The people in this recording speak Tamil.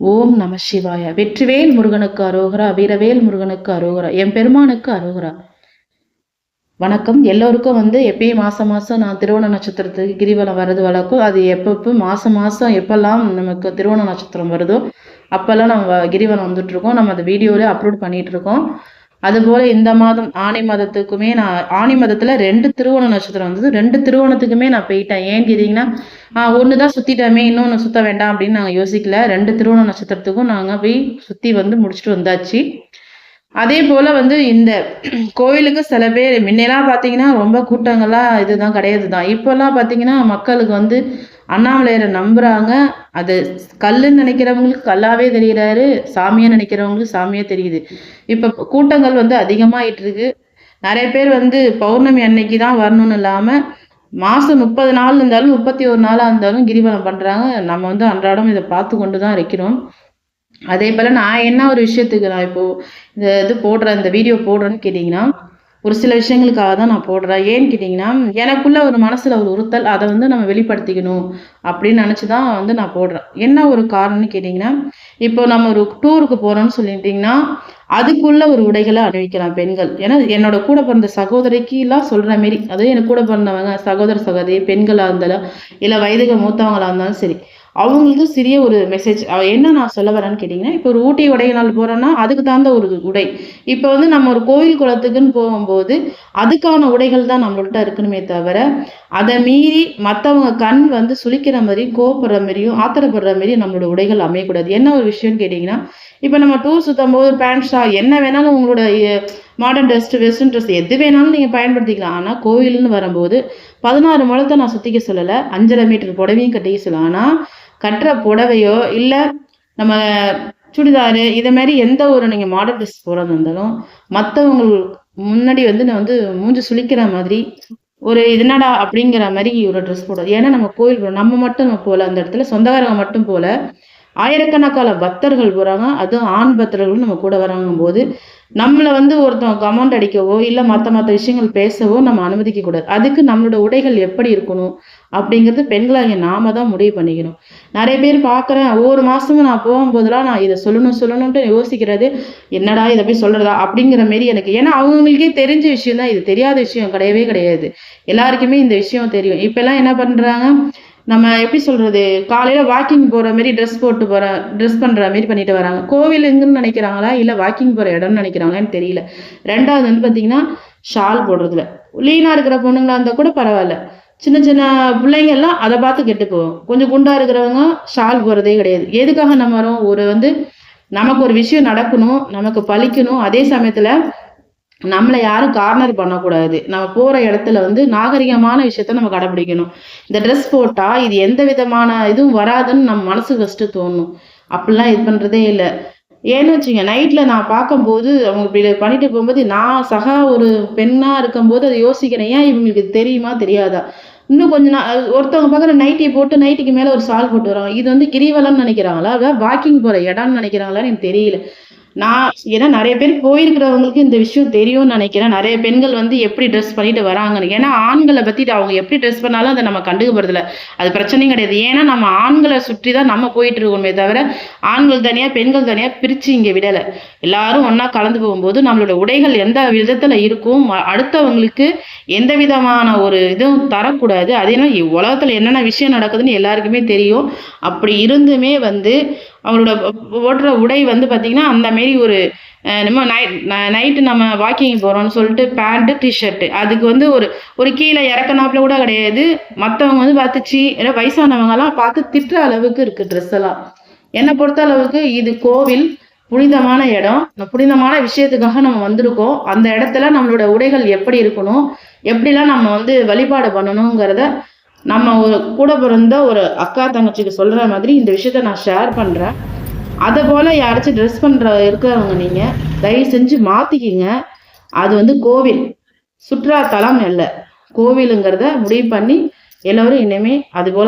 ஓம் நம சிவாய. வெற்றிவேல் முருகனுக்கு அரோகரா வீரவேல் முருகனுக்கு அரோகரா என் பெருமானுக்கு அரோகரா. வணக்கம். எல்லோருக்கும் வந்து எப்பயும் மாதம் மாதம் நான் திருவோண நட்சத்திரத்துக்கு கிரிவலம் வர்றது வழக்கம். அது எப்பப்போ மாதம் மாதம் எப்பெல்லாம் நமக்கு திருவோண நட்சத்திரம் வருதோ அப்போல்லாம் நம்ம கிரிவலம் வந்துட்டுருக்கோம். நம்ம அந்த வீடியோவில் அப்லோட் பண்ணிகிட்ருக்கோம் அதுபோல் இந்த மாதம் ஆணி மதத்துக்குமே நான் ஆணி மதத்தில் ரெண்டு திருவோண நட்சத்திரம் வந்தது. ரெண்டு திருவோணத்துக்குமே நான் போயிட்டேன். ஏன்னு கேட்டிங்கன்னா ஒன்று தான் சுற்றிட்டோமே இன்னொன்று சுற்ற வேண்டாம் அப்படின்னு நாங்கள் யோசிக்கல. ரெண்டு திருவோண நட்சத்திரத்துக்கும் நாங்கள் போய் சுற்றி வந்து முடிச்சுட்டு வந்தாச்சு. அதே போல் வந்து இந்த கோயிலுக்கு சில பேர் முன்னெல்லாம் பார்த்தீங்கன்னா ரொம்ப கூட்டங்கள்லாம் இதுதான் கிடையாது தான் இப்போல்லாம் பார்த்தீங்கன்னா மக்களுக்கு வந்து அண்ணாமலையரை நம்புகிறாங்க அது கல்லுன்னு நினைக்கிறவங்களுக்கு கல்லாவே தெரிகிறாரு சாமியாக நினைக்கிறவங்களுக்கு சாமியாக தெரியுது. இப்போ கூட்டங்கள் வந்து அதிகமாகிட்டு இருக்கு நிறைய பேர் வந்து பௌர்ணமி அன்னைக்கு தான் வரணும்னு இல்லாமல் மாதம் முப்பது நாள் இருந்தாலும் முப்பத்தி ஒரு நாளாக இருந்தாலும் கிரிவலம் பண்ணுறாங்க நம்ம வந்து அன்றாடம் இதை பார்த்து கொண்டு தான் இருக்கிறோம். அதே போல் நான் என்ன ஒரு விஷயத்துக்கு நான் இப்போது இந்த இது போடுறேன் இந்த வீடியோ போடுறேன்னு கேட்டிங்கன்னா ஒரு சில விஷயங்களுக்காக தான் நான் போடுறேன். ஏன்னு கேட்டிங்கன்னா எனக்குள்ள ஒரு மனசில் ஒரு உறுத்தல் அதை வந்து நம்ம வெளிப்படுத்திக்கணும் அப்படின்னு நினச்சி தான் வந்து நான் போடுறேன். என்ன ஒரு காரணம்னு கேட்டிங்கன்னா இப்போ நம்ம ஒரு டூருக்கு போகிறோம்னு சொல்லிட்டிங்கன்னா அதுக்குள்ள ஒரு உடைகளை அணிவிக்கலாம் பெண்கள். ஏன்னா என்னோட கூட பிறந்த சகோதரிக்கெல்லாம் சொல்கிற மாரி அதுவும் எனக்கு கூட பிறந்தவங்க சகோதர சகோதரி பெண்களாக இருந்தாலும் இல்லை வயதுகள் மூத்தவங்களாக இருந்தாலும் சரி அவங்களுக்கு சிறிய ஒரு மெசேஜ் என்ன நான் சொல்ல வரேன்னு கேட்டிங்கன்னா இப்போ ஒரு ஊட்டி உடையினால் போகிறோன்னா அதுக்கு தகுந்த ஒரு உடை. இப்போ வந்து நம்ம ஒரு கோவில் குளத்துக்குன்னு போகும்போது அதுக்கான உடைகள் தான் நம்மள்கிட்ட இருக்கணுமே தவிர அதை மீறி மற்றவங்க கண் வந்து சுழிக்கிற மாதிரி கோவப்படுற மாதிரியும் ஆத்திரப்படுற மாதிரியும் நம்மளோட உடைகள் அமையக்கூடாது. என்ன ஒரு விஷயம்னு கேட்டிங்கன்னா இப்போ நம்ம டூர் சுற்றும் போது பேண்ட் ஷா என்ன வேணாலும் உங்களோட மாடர்ன் ட்ரெஸ் வெஸ்டர்ன் ட்ரெஸ் எது வேணாலும் நீங்கள் பயன்படுத்திக்கலாம். ஆனால் கோவில்னு வரும்போது பதினாறு முழத்தை நான் சுற்றிக்க சொல்லலை. அஞ்சரை மீட்டர் புடவையும் கட்டிக்க சொல்லலாம் ஆனால் கட்டுற புடவையோ இல்லை நம்ம சுடிதாரு இதை மாதிரி எந்த ஒரு நீங்கள் மாடல் ட்ரெஸ் போகிறது இருந்தாலும் மற்றவங்களுக்கு முன்னாடி வந்து நான் வந்து மூஞ்சி சுளிக்கிற மாதிரி ஒரு இதுனடா அப்படிங்கிற மாதிரி ஒரு ட்ரெஸ் போடுறது ஏன்னா நம்ம கோயில் நம்ம மட்டும் நம்ம போகல. அந்த இடத்துல சொந்தக்காரங்க மட்டும் போகல. ஆயிரக்கணக்கான பக்தர்கள் போகிறாங்க அதுவும் ஆண் பக்தர்களும் நம்ம கூட வராங்க போது நம்மளை வந்து ஒருத்தவங்க கமெண்ட் அடிக்கவோ இல்லை மற்ற மற்ற விஷயங்கள் பேசவோ நம்ம அனுமதிக்க கூடாது. அதுக்கு நம்மளோட உடைகள் எப்படி இருக்கணும் அப்படிங்கிறது பெண்களாகிய நாம தான் முடிவு பண்ணிக்கணும். நிறைய பேர் பார்க்குறேன் ஒவ்வொரு மாதமும் நான் போகும்போதெல்லாம் நான் இதை சொல்லணும் சொல்லணும்ட்டு யோசிக்கிறது என்னடா இதை போய் சொல்கிறதா அப்படிங்கிற மாரி எனக்கு ஏன்னா அவங்களுக்கே தெரிஞ்ச விஷயம் தான் இது. தெரியாத விஷயம் கிடையவே கிடையாது. எல்லாருக்குமே இந்த விஷயம் தெரியும். இப்போல்லாம் என்ன பண்ணுறாங்க நம்ம எப்படி சொல்கிறது காலையில் வாக்கிங் போகிற மாதிரி ட்ரெஸ் போட்டு போகிற ட்ரெஸ் பண்ணுற மாதிரி பண்ணிட்டு வராங்க. கோவிலுங்கன்னு நினைக்கிறாங்களா? இல்லை வாக்கிங் போகிற இடம்னு நினைக்கிறாங்களான்னு தெரியல. ரெண்டாவது வந்து பார்த்தீங்கன்னா ஷால் போடுறதுல. லீனாக இருக்கிற பொண்ணுங்களா இருந்தால் கூட பரவாயில்ல. சின்ன சின்ன பிள்ளைங்க எல்லாம் அதை பார்த்து கெட்டு போவோம் கொஞ்சம் குண்டாக இருக்கிறவங்க ஷால் போடுறதே கிடையாது. எதுக்காக நம்ம வரோம்? ஒரு வந்து நமக்கு ஒரு விஷயம் நடக்கணும் நமக்கு பழிக்கணும். அதே சமயத்தில் நம்மளை யாரும் கார்னர் பண்ணக்கூடாது. நம்ம போகிற இடத்துல வந்து நாகரிகமான விஷயத்த நம்ம கடைப்பிடிக்கணும் இந்த ட்ரெஸ் போட்டால் இது எந்த விதமான இதுவும் வராதுன்னு நம்ம மனசு ஃபஸ்ட்டு தோணும். அப்படிலாம் இது பண்ணுறதே இல்லை. ஏன்னு வச்சுங்க நைட்டில் நான் பார்க்கும்போது அவங்க இப்படி பண்ணிட்டு போகும்போது நான் சகா ஒரு பெண்ணாக இருக்கும்போது அதை யோசிக்கிறேன். ஏன் இவங்களுக்கு தெரியுமா தெரியாதா? இன்னும் கொஞ்ச நாள் ஒருத்தவங்க பார்க்குற நைட்டியை போட்டு நைட்டிக்கு மேலே ஒரு சால் போட்டு வராங்க இது வந்து கிரிவலம்னு நினைக்கிறாங்களா? வாக்கிங் போகிற இடம்னு நினைக்கிறாங்களான்னு எனக்கு தெரியல. நான் ஏன்னா நிறைய பேர் போயிருக்கிறவங்களுக்கு இந்த விஷயம் தெரியும்னு நினைக்கிறேன். நிறைய பெண்கள் வந்து எப்படி ட்ரெஸ் பண்ணிட்டு வராங்கன்னு. ஏன்னா ஆண்களை பற்றி அவங்க எப்படி ட்ரெஸ் பண்ணாலும் அதை நம்ம கண்டுக்கப்படுறதில்ல அது பிரச்சனையும் கிடையாது. ஏன்னா நம்ம ஆண்களை சுற்றி தான் நம்ம போயிட்டு இருக்கோமே தவிர ஆண்கள் தனியாக பெண்கள் தனியாக பிரித்து இங்கே விடலை. எல்லாரும் ஒன்றா கலந்து போகும்போது நம்மளோட உடைகள் எந்த விதத்தில் இருக்கும்? அடுத்தவங்களுக்கு எந்த விதமான ஒரு இதுவும் தரக்கூடாது. அதே உலகத்தில் என்னென்ன விஷயம் நடக்குதுன்னு எல்லாருக்குமே தெரியும். அப்படி இருந்துமே வந்து அவங்களோட ஓடுற உடை வந்து பார்த்திங்கன்னா அந்த மாரி ஒரு நம்ம நைட் நைட்டு நம்ம வாக்கிங் போகிறோம்னு சொல்லிட்டு பேண்ட்டு டிஷர்ட்டு அதுக்கு வந்து ஒரு ஒரு கீழே இறக்கனாப்புல கூட கிடையாது. மற்றவங்க வந்து பார்த்துச்சு. இல்லை வயசானவங்கலாம் பார்த்து திட்டுற அளவுக்கு இருக்குது ட்ரெஸ் எல்லாம். என்னை பொறுத்த அளவுக்கு இது கோவில் புனிதமான இடம். இந்த புனிதமான விஷயத்துக்காக நம்ம வந்திருக்கோம். அந்த இடத்துல நம்மளோட உடைகள் எப்படி இருக்கணும்? எப்படிலாம் நம்ம வந்து வழிபாடு பண்ணணுங்கிறத நம்ம ஒரு கூட பிறந்த ஒரு அக்கா தங்கச்சிக்கு சொல்கிற மாதிரி இந்த விஷயத்த நான் ஷேர் பண்ணுறேன் அதை போல் யாராச்சும் ட்ரெஸ் பண்ணுற இருக்கிறவங்க நீங்கள் தயவு செஞ்சு மாற்றிக்கிங்க அது வந்து கோவில். சுற்றுலாத்தலம் இல்லை. கோவிலுங்கிறத முடிவு பண்ணி எல்லோரும் இனிமேல் அதுபோல்